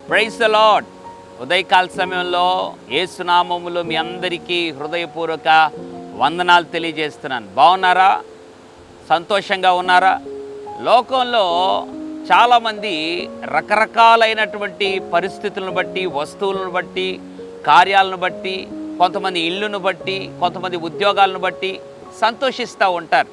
Praise the lord ఉదయకాల సమయంలో ఏసునామములు మీ అందరికీ హృదయపూర్వక వందనాలు తెలియజేస్తున్నాను. బాగున్నారా? సంతోషంగా ఉన్నారా? లోకంలో చాలామంది రకరకాలైనటువంటి పరిస్థితులను బట్టి వస్తువులను బట్టి కార్యాలను బట్టి కొంతమంది ఇళ్ళును బట్టి కొంతమంది ఉద్యోగాలను బట్టి సంతోషిస్తూ ఉంటారు.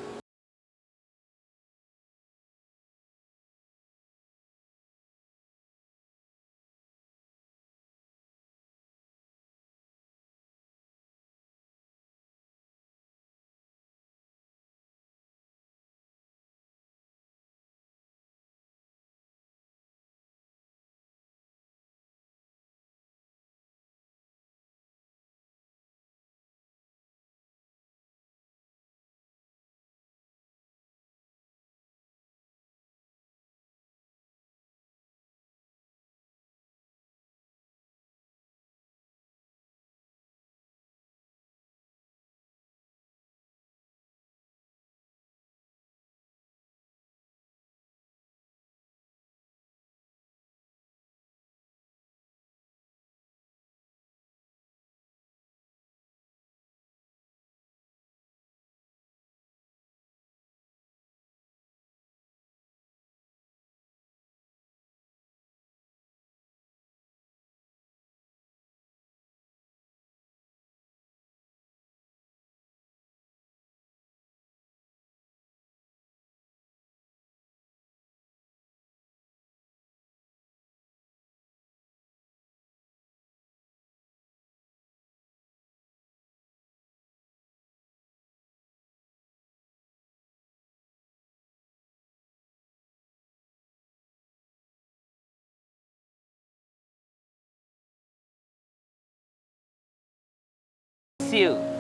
See you.